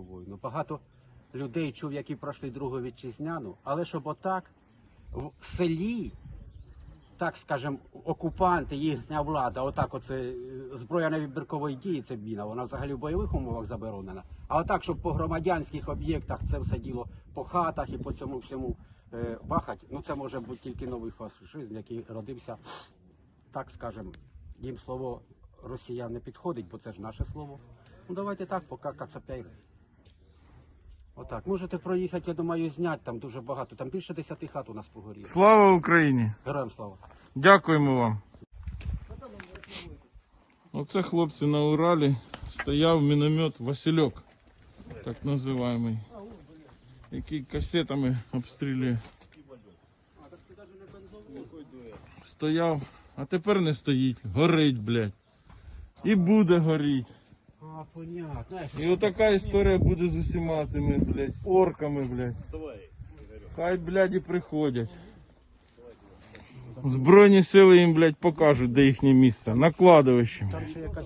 війну. Багато людей чув, які пройшли Другу вітчизняну, але щоб отак в селі, так скажем, окупанти, їхня влада, отак оце е, зброя невибіркової дії, це біна, вона взагалі в бойових умовах заборонена. А отак, щоб по громадянських об'єктах це все діло по хатах і по цьому всьому е, бахать, ну це може бути тільки новий фашизм, який родився, так скажем, їм слово росіян не підходить, бо це ж наше слово. Ну давайте так, поки кацапейли. Отак. Можете проїхати, я думаю, зняти там дуже багато. Там більше десяти хат у нас погоріло. Слава Україні! Героям слава. Дякуємо вам. Оце хлопці на Уралі стояв міномет Васильок, так називаємий, який касетами обстрілює. Стояв, а тепер не стоїть, горить, блядь. І буде горіть. А, понятно. І отака історія буде з усіма цими, блядь, орками, блядь. Хай, блядь, і приходять. Збройні сили їм, блядь, покажуть, де їхнє місце. На кладовищі. Там ще якась